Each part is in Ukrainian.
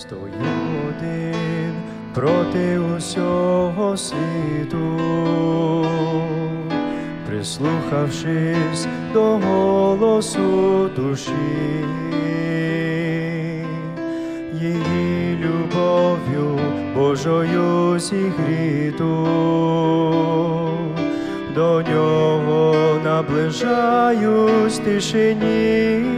Стою один проти усього світу, прислухавшись до голосу душі, її любов'ю Божою зігріту, до нього наближаюсь тишині.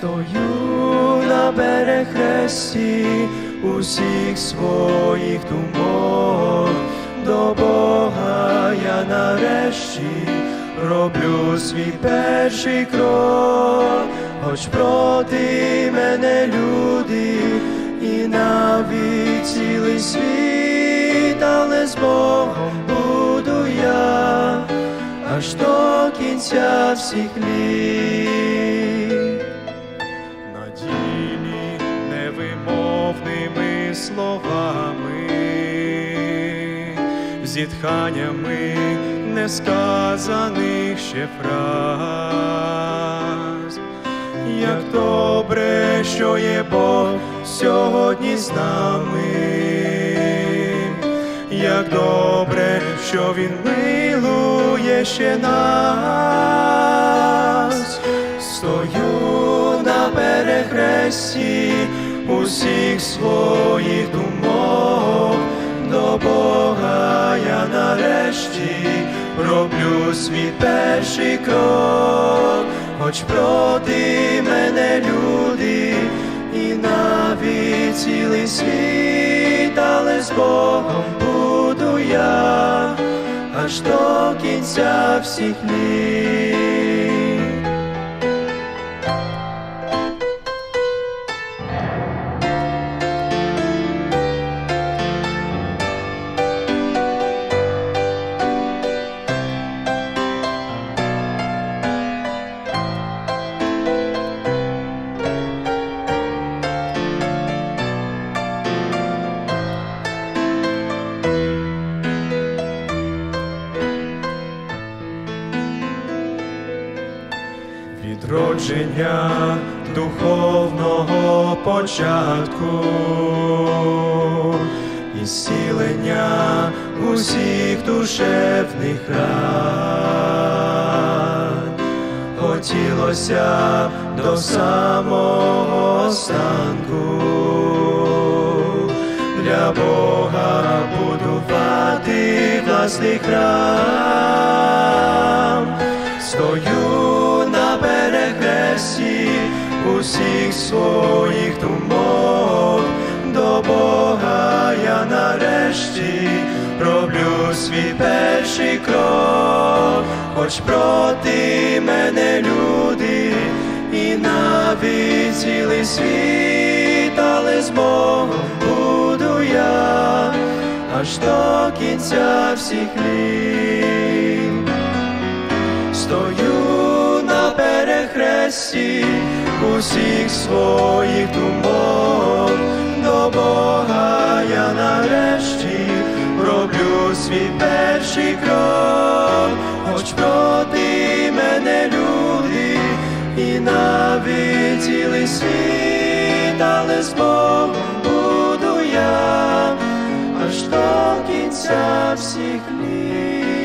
Стою на перехресті усіх своїх думок, до Бога я нарешті роблю свій перший крок, хоч проти мене люди і навіть цілий світ, але з Богом буду я аж до кінця всіх літ зітханнями несказаних ще фраз. Як добре, що є Бог сьогодні з нами, як добре, що Він милує ще нас, стою на перехресті усіх своїх думок, до Бога нарешті роблю свій перший крок, хоч проти мене люди і навіть цілий світ, але з Богом буду я аж до кінця всіх літ. Відродження духовного початку, і зцілення усіх душевних ран. Хотілося до самого останку для Бога будувати власний храм. Стою перехресті усіх своїх думок, до Бога я нарешті роблю свій перший крок, хоч проти мене люди і навіть цілий світ, але з Богом буду я аж до кінця всіх літ. Стою перехресті усіх своїх думок, до Бога я нарешті роблю свій перший крок, хоч проти мене люди і навіть цілий світ, але з Богом буду я. Аж до кінця всіх літ.